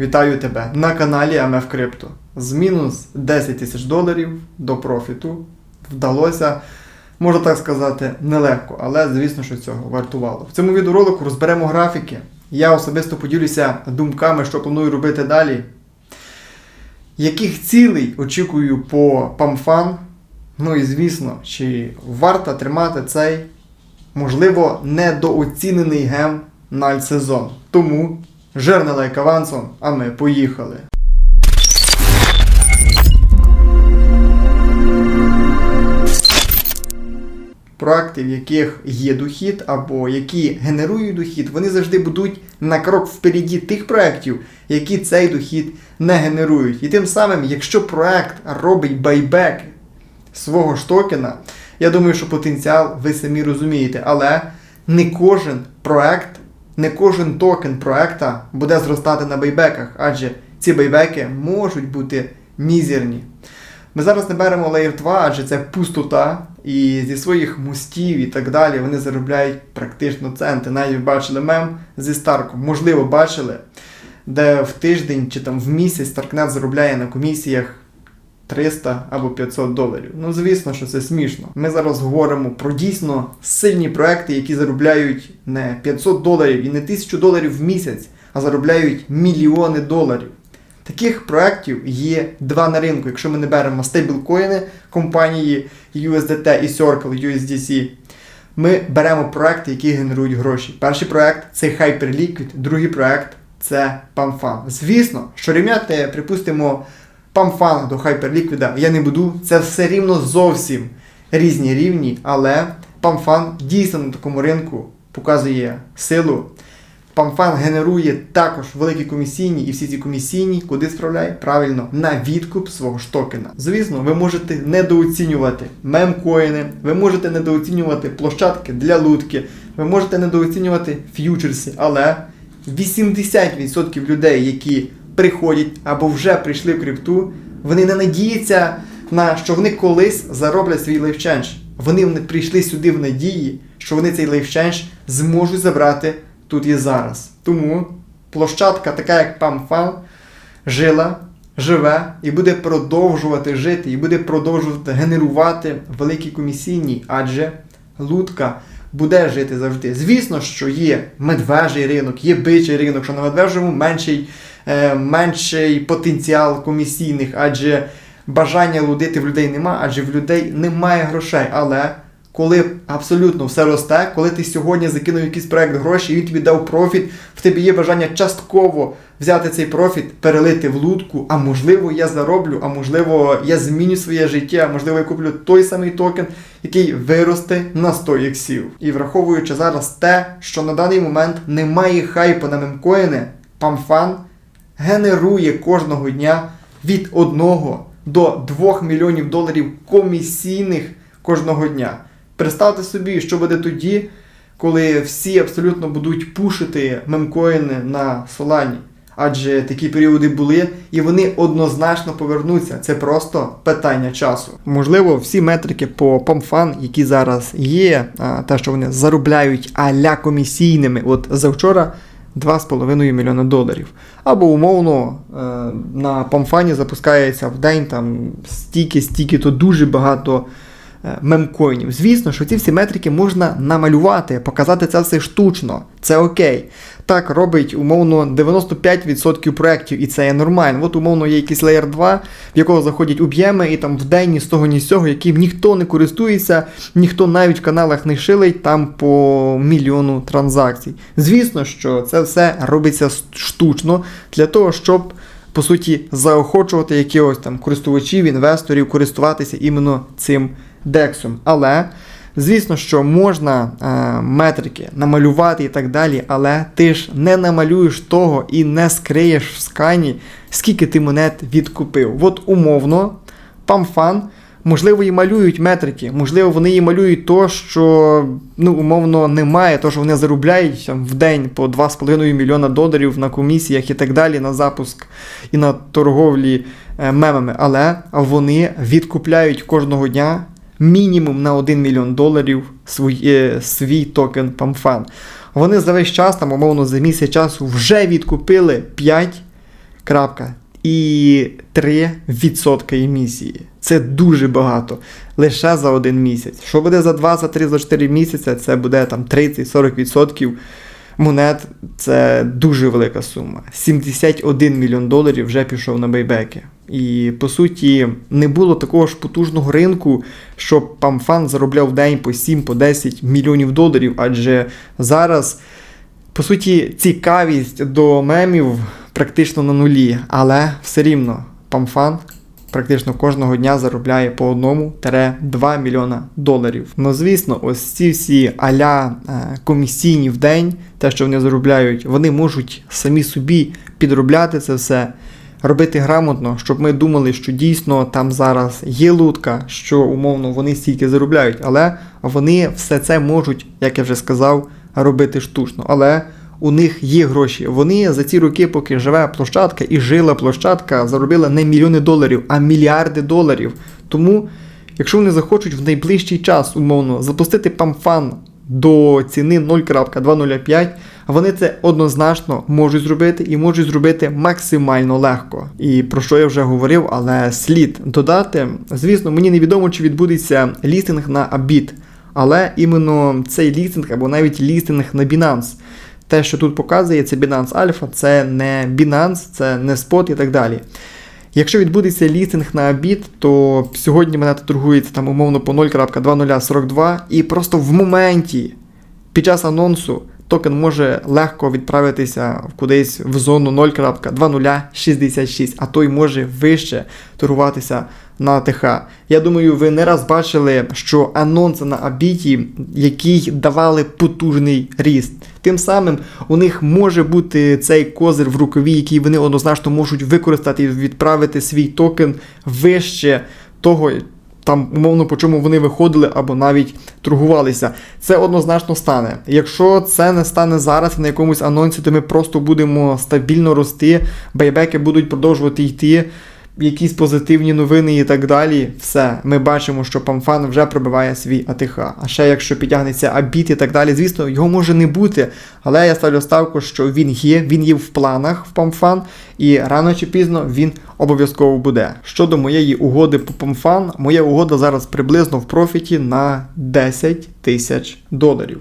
Вітаю тебе на каналі MF Crypto. З мінус 10 тисяч доларів до профіту вдалося, можна так сказати, нелегко, але звісно, що цього вартувало. В цьому відеоролику розберемо графіки. Я особисто поділюся думками, що планую робити далі. Яких цілей очікую по PAMFAN? Ну і звісно, чи варто тримати цей, можливо, недооцінений гем на альтсезон. Тому жирний лайк авансом, а ми поїхали. Проекти, в яких є дохід або які генерують дохід, вони завжди будуть на крок впереді тих проєктів, які цей дохід не генерують. І тим самим, якщо проект робить байбек свого ж токена, я думаю, що потенціал ви самі розумієте, але не кожен проект, не кожен токен проекта буде зростати на байбеках, адже ці байбеки можуть бути мізерні. Ми зараз не беремо Layer 2, адже це пустота, і зі своїх мостів і так далі вони заробляють практично центи. Навіть бачили мем зі Старком, можливо, бачили, де в тиждень чи там в місяць Старкнет заробляє на комісіях 300 або 500 доларів. Ну, звісно, що це смішно. Ми зараз говоримо про дійсно сильні проекти, які заробляють не 500 доларів і не 1000 доларів в місяць, а заробляють мільйони доларів. Таких проєктів є два на ринку. Якщо ми не беремо стейблкоїни компанії USDT і Circle USDC, ми беремо проекти, які генерують гроші. Перший проект це Hyperliquid, другий проект це PAMFAN. Звісно, що рівняти, припустимо, PAMFAN до Hyperliquid я не буду. Це все рівно зовсім різні рівні, але PAMFAN дійсно на такому ринку показує силу. PAMFAN генерує також великі комісійні, і всі ці комісійні куди справляє? Правильно, на відкуп свого ж токена. Звісно, ви можете недооцінювати мемкоїни, ви можете недооцінювати площадки для лутки, ви можете недооцінювати ф'ючерси, але 80% людей, які приходять або вже прийшли в крипту, вони не надіються на що вони колись зароблять свій лайфчендж. Вони прийшли сюди в надії, що вони цей лайфчендж зможуть забрати тут і зараз. Тому площадка, така як PAMFAN, жила, живе і буде продовжувати жити, і буде продовжувати генерувати великі комісійні, адже лутка буде жити завжди. Звісно, що є медвежий ринок, є бичий ринок, що на медвежому менший, менший потенціал комісійних, адже бажання лудити в людей нема, адже в людей немає грошей. Але коли абсолютно все росте, коли ти сьогодні закинув якийсь проект гроші, і він тобі дав профіт, в тебе є бажання частково взяти цей профіт, перелити в лутку, а можливо, я зароблю, а можливо, я зміню своє життя, а можливо, я куплю той самий токен, який виросте на 100 іксів. І враховуючи зараз те, що на даний момент немає хайпу на мемкоїни, PAMFAN генерує кожного дня від 1 до 2 мільйонів доларів комісійних кожного дня. Представте собі, що буде тоді, коли всі абсолютно будуть пушити мемкоїни на Солані. Адже такі періоди були, і вони однозначно повернуться. Це просто питання часу. Можливо, всі метрики по PAMFAN, які зараз є, те, що вони заробляють аля комісійними, от завчора 2,5 мільйона доларів. Або умовно на памфані запускається в день там стільки-стільки, то дуже багато мемкоїнів. Звісно, що ці всі метрики можна намалювати, показати це все штучно. Це окей. Так робить умовно 95% проєктів, і це є нормально. От умовно є якийсь Layer 2, в якого заходять об'єми, і там в день ні з того, ні з цього, яким ніхто не користується, ніхто навіть в каналах не шилить там по мільйону транзакцій. Звісно, що це все робиться штучно для того, щоб. По суті, заохочувати якихось там користувачів, інвесторів користуватися іменно цим дексом. Але, звісно, що можна е, метрики намалювати і так далі, але ти ж не намалюєш того і не скриєш в скані, скільки ти монет відкупив. От умовно, PAMFAN, можливо, і малюють метрики, можливо, вони і малюють то, що ну, умовно немає, то, що вони заробляють там, в день по 2,5 мільйона доларів на комісіях і так далі, на запуск і на торговлі е, мемами. Але вони відкупляють кожного дня мінімум на 1 мільйон доларів свій, е, свій токен PAMFAN. Вони за весь час, там, умовно, за місяць часу вже відкупили 5 Крапка. І 3% емісії. Це дуже багато. Лише за один місяць. Що буде за 2, за 3, за 4 місяці, це буде там 30-40% монет. Це дуже велика сума. 71 мільйон доларів вже пішов на бейбеки. І по суті, не було такого ж потужного ринку, щоб памфан заробляв в день по 7-10 мільйонів доларів, адже зараз. По суті, цікавість до мемів практично на нулі, але все рівно памфан практично кожного дня заробляє по 1-2 мільйона доларів. Ну, звісно, ось ці всі аля е, комісійні в день, те, що вони заробляють, вони можуть самі собі підробляти це все. Робити грамотно, щоб ми думали, що дійсно там зараз є лутка, що умовно вони стільки заробляють, але вони все це можуть, як я вже сказав, робити штучно. Але у них є гроші. Вони за ці роки, поки живе площадка і жила площадка, заробила не мільйони доларів, а мільярди доларів. Тому, якщо вони захочуть в найближчий час, умовно, запустити памфан до ціни 0.205, вони це однозначно можуть зробити і можуть зробити максимально легко. І про що я вже говорив, але слід додати. Звісно, мені невідомо, чи відбудеться лістинг на Абіт, але іменно цей лістинг або навіть лістинг на Binance. Те, що тут показує, це Binance Alpha, це не Binance, це не спот і так далі. Якщо відбудеться лістинг на обід, то сьогодні монета торгується там умовно по 0.2042 і просто в моменті під час анонсу токен може легко відправитися кудись в зону 0.2066, а той може вище торгуватися на АТХ. Я думаю, ви не раз бачили, що анонси на Абіті, які давали потужний ріст. Тим самим у них може бути цей козир в рукаві, який вони однозначно можуть використати і відправити свій токен вище того. Там, умовно, по чому вони виходили або навіть торгувалися. Це однозначно стане. Якщо це не стане зараз на якомусь анонсі, то ми просто будемо стабільно рости, байбеки будуть продовжувати йти якісь позитивні новини і так далі, все, ми бачимо, що Памфан вже пробиває свій АТХ. А ще якщо підтягнеться Абіт і так далі, звісно, його може не бути. Але я ставлю ставку, що він є, він є в планах в Памфан, і рано чи пізно він обов'язково буде. Щодо моєї угоди по Памфан, моя угода зараз приблизно в профіті на 10 тисяч доларів.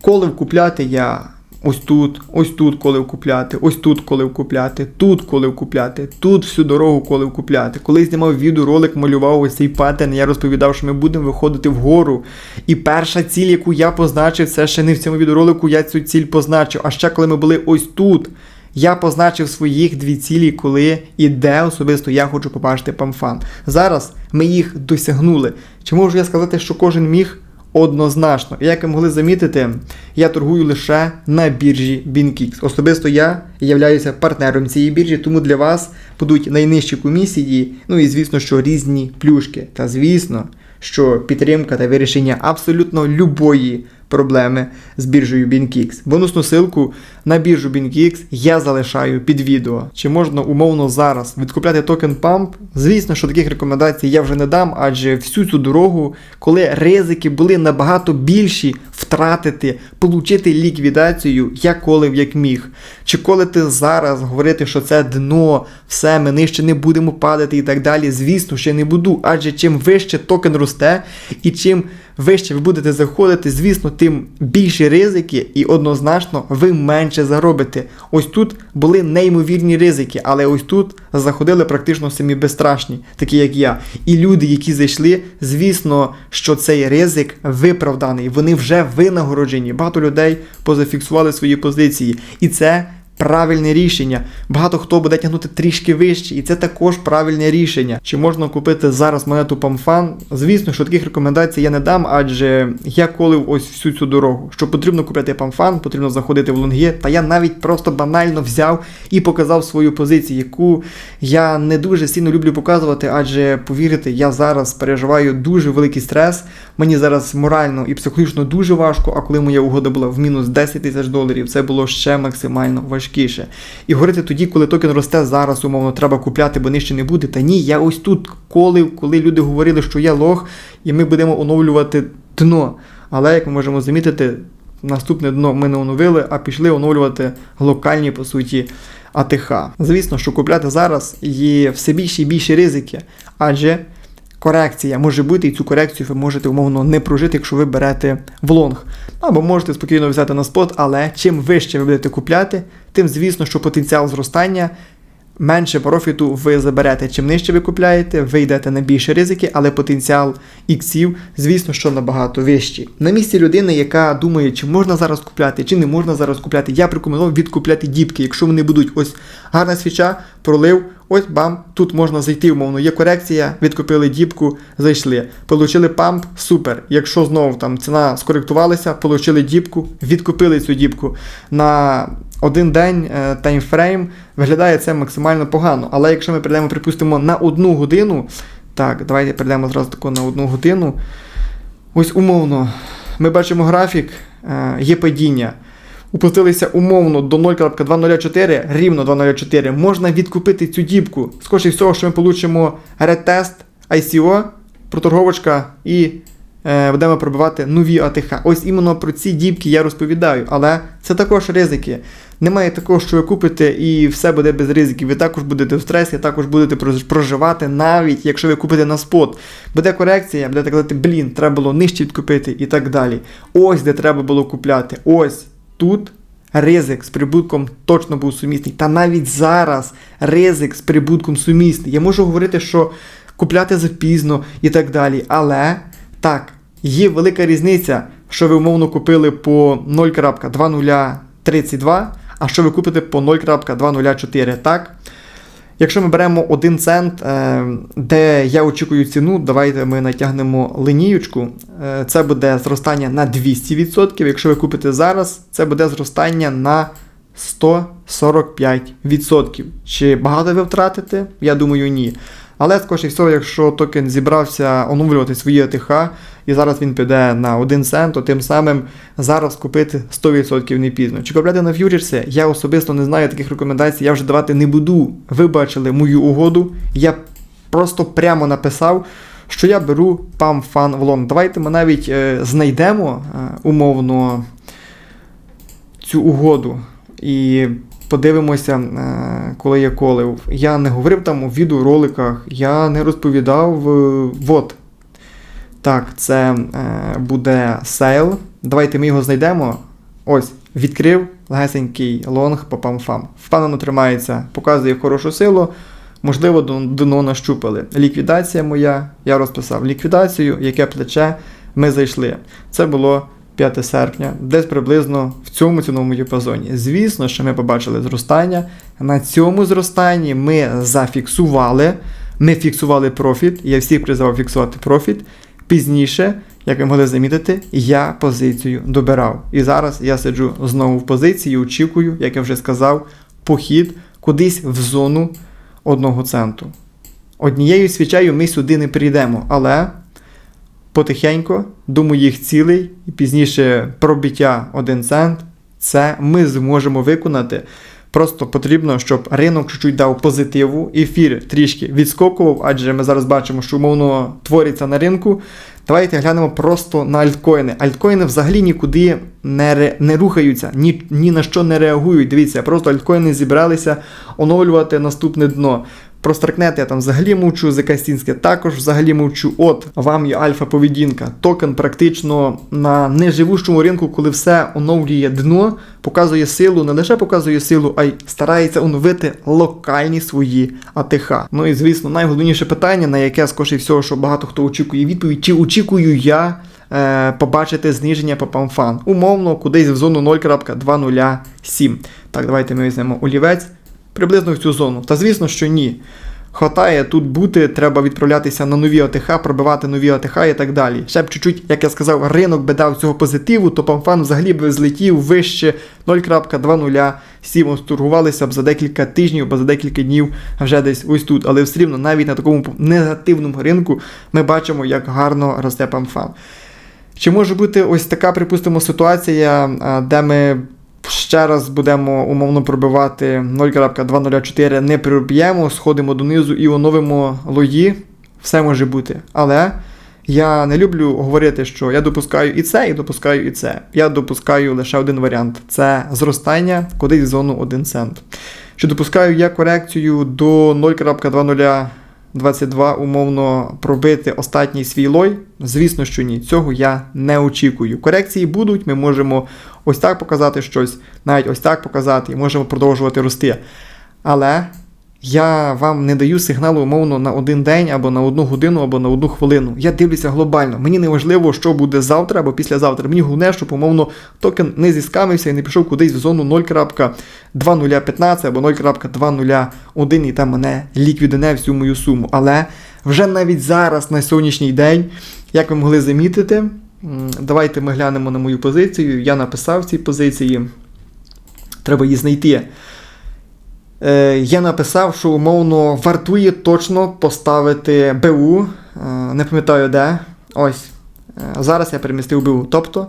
Коли купляти я Ось тут, ось тут коли вкупляти, ось тут коли вкупляти, тут коли вкупляти, тут всю дорогу коли вкупляти. Коли знімав відеоролик, малював ось цей паттерн, я розповідав, що ми будемо виходити вгору. І перша ціль, яку я позначив, це ще не в цьому відеоролику я цю ціль позначив. А ще коли ми були ось тут, я позначив своїх дві цілі, коли і де особисто я хочу побачити памфан. Зараз ми їх досягнули. Чи можу я сказати, що кожен міг? Однозначно, як ви могли замітити, я торгую лише на біржі BinKix. Особисто я являюся партнером цієї біржі, тому для вас будуть найнижчі комісії, ну і звісно, що різні плюшки. Та звісно, що підтримка та вирішення абсолютно любої проблеми з біржею BinKix. Бонусну ссылку на біржу BinKix я залишаю під відео. Чи можна умовно зараз відкупляти токен Pump? Звісно, що таких рекомендацій я вже не дам, адже всю цю дорогу, коли ризики були набагато більші, втратити, получити ліквідацію, я колив як міг. Чи коли ти зараз говорити, що це дно, все, ми нижче не будемо падати і так далі. Звісно, я не буду, адже чим вище токен росте і чим вище ви будете заходити, звісно, тим більші ризики, і однозначно ви менше заробите. Ось тут були неймовірні ризики, але ось тут заходили практично самі безстрашні, такі як я. І люди, які зайшли, звісно, що цей ризик виправданий. Вони вже винагороджені. Багато людей позафіксували свої позиції. І це правильне рішення. Багато хто буде тягнути трішки вище, і це також правильне рішення. Чи можна купити зараз монету Памфан? Звісно, що таких рекомендацій я не дам, адже я колив ось всю цю дорогу. Що потрібно купити Памфан, потрібно заходити в лонги. Та я навіть просто банально взяв і показав свою позицію, яку я не дуже сильно люблю показувати, адже повірте, я зараз переживаю дуже великий стрес. Мені зараз морально і психологічно дуже важко. А коли моя угода була в мінус 10 тисяч доларів, це було ще максимально важко важкіше. І говорити тоді, коли токен росте, зараз, умовно, треба купляти, бо нижче не буде. Та ні, я ось тут колив, коли люди говорили, що я лох, і ми будемо оновлювати дно. Але, як ми можемо замітити, наступне дно ми не оновили, а пішли оновлювати локальні, по суті, АТХ. Звісно, що купляти зараз є все більші і більші ризики, адже корекція може бути, і цю корекцію ви можете умовно не прожити, якщо ви берете в лонг. Або можете спокійно взяти на спот, але чим вище ви будете купляти, тим звісно, що потенціал зростання. Менше профіту ви заберете. Чим нижче ви купляєте, ви йдете на більші ризики, але потенціал іксів, звісно, що набагато вищий. На місці людини, яка думає, чи можна зараз купляти, чи не можна зараз купляти, я б рекомендував відкупляти діпки. Якщо вони будуть ось гарна свіча, пролив, ось бам, тут можна зайти, умовно. Є корекція, відкупили діпку, зайшли. Получили памп, супер. Якщо знову там ціна скоректувалася, получили діпку, відкупили цю діпку. На один день е, таймфрейм виглядає це максимально погано. Але якщо ми перейдемо, припустимо, на одну годину, так, давайте перейдемо зразу тако на одну годину. Ось умовно, ми бачимо графік, е, є падіння. Упустилися умовно до 0.204, рівно 2.04. Можна відкупити цю діпку. Скоріше всього, що ми получимо ретест ICO, проторговочка і е, будемо пробивати нові АТХ. Ось іменно про ці діпки я розповідаю, але це також ризики. Немає такого, що ви купите і все буде без ризиків. Ви також будете в стресі, також будете проживати, навіть якщо ви купите на спот. Буде корекція, будете казати, блін, треба було нижче відкупити і так далі. Ось де треба було купляти. Ось тут ризик з прибутком точно був сумісний. Та навіть зараз ризик з прибутком сумісний. Я можу говорити, що купляти запізно і так далі. Але так, є велика різниця, що ви умовно купили по 0.2032, а що ви купите по 0.204, так? Якщо ми беремо 1 цент, е, де я очікую ціну, давайте ми натягнемо линіючку. Е, Це буде зростання на 200%. Якщо ви купите зараз, це буде зростання на 145%. Чи багато ви втратите? Я думаю, ні. Але скоріше всього, якщо токен зібрався оновлювати свої АТХ, і зараз він піде на 1 цент, то тим самим зараз купити 100% не пізно. Чи купляти на ф'ючерсі? Я особисто не знаю таких рекомендацій, я вже давати не буду. Ви бачили мою угоду. Я просто прямо написав, що я беру пам фан в лон. Давайте ми навіть е, знайдемо е, умовно цю угоду і подивимося, е, коли я колив. Я не говорив там у відеороликах, я не розповідав. е. Так, це е, буде сейл. Давайте ми його знайдемо. Ось, відкрив легесенький лонг по памфам. Впевнено тримається, показує хорошу силу. Можливо, дно нащупали. Ліквідація моя, я розписав ліквідацію, яке плече ми зайшли. Це було 5 серпня, десь приблизно в цьому ціновому діапазоні. Звісно, що ми побачили зростання. На цьому зростанні ми зафіксували. Ми фіксували профіт. Я всіх призивав фіксувати профіт. Пізніше, як ви могли замітити, я позицію добирав. І зараз я сиджу знову в позиції, очікую, як я вже сказав, похід кудись в зону одного центу. Однією свічею ми сюди не прийдемо, але потихеньку до моїх цілей і пізніше пробиття 1 цент, це ми зможемо виконати. Просто потрібно, щоб ринок чуть-чуть дав позитиву, ефір трішки відскокував, адже ми зараз бачимо, що умовно твориться на ринку. Давайте глянемо просто на альткоїни. Альткоїни взагалі нікуди не, ре, не рухаються, ні, ні на що не реагують. Дивіться, просто альткоїни зібралися оновлювати наступне дно. Про Старкнет я там взагалі мовчу, за Кастінське також взагалі мовчу. От вам є альфа поведінка. Токен практично на неживущому ринку, коли все оновлює дно, показує силу, не лише показує силу, а й старається оновити локальні свої АТХ. Ну і звісно, найголовніше питання, на яке скоріше всього, що багато хто очікує відповідь, чи очікую я. е, Побачити зниження по памфан. Умовно, кудись в зону 0.207. Так, давайте ми візьмемо олівець приблизно в цю зону. Та звісно, що ні. Хватає тут бути, треба відправлятися на нові АТХ, пробивати нові АТХ і так далі. Ще б чуть-чуть, як я сказав, ринок би дав цього позитиву, то памфан взагалі б злетів вище 0.207, торгувалися б за декілька тижнів, або за декілька днів вже десь ось тут. Але все рівно навіть на такому негативному ринку ми бачимо, як гарно росте памфан. Чи може бути ось така, припустимо, ситуація, де ми ще раз будемо умовно пробивати 0.204, не проб'ємо, сходимо донизу і оновимо лої? Все може бути. Але я не люблю говорити, що я допускаю і це, і допускаю і це. Я допускаю лише один варіант: це зростання кудись в зону 1 цент. Чи допускаю я корекцію до 0.2022 умовно пробити останній свій лой? Звісно, що ні. Цього я не очікую. Корекції будуть, ми можемо ось так показати щось, навіть ось так показати, і можемо продовжувати рости. Але я вам не даю сигналу умовно на один день, або на одну годину, або на одну хвилину. Я дивлюся глобально. Мені не важливо, що буде завтра або післязавтра. Мені головне, щоб умовно токен не зіскамився і не пішов кудись в зону 0.2015 або 0.201 і там мене ліквідне всю мою суму. Але вже навіть зараз, на сьогоднішній день, як ви могли замітити, давайте ми глянемо на мою позицію. Я написав в цій позиції. Треба її знайти. Е, я написав, що умовно вартує точно поставити БУ. Е, не пам'ятаю де. Ось. Е, зараз я перемістив БУ. Тобто,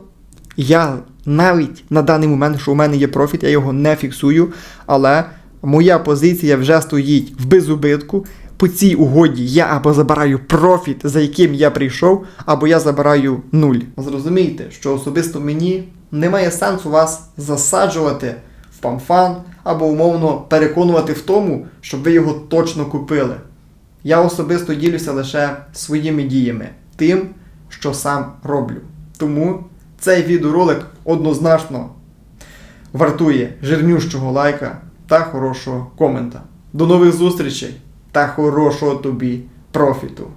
я навіть на даний момент, що у мене є профіт, я його не фіксую, але моя позиція вже стоїть в безубитку. По цій угоді я або забираю профіт, за яким я прийшов, або я забираю нуль. Зрозумійте, що особисто мені немає сенсу вас засаджувати в памфан або умовно переконувати в тому, щоб ви його точно купили. Я особисто ділюся лише своїми діями, тим, що сам роблю. Тому цей відеоролик однозначно вартує жирнющого лайка та хорошого комента. До нових зустрічей та хорошого тобі профіту!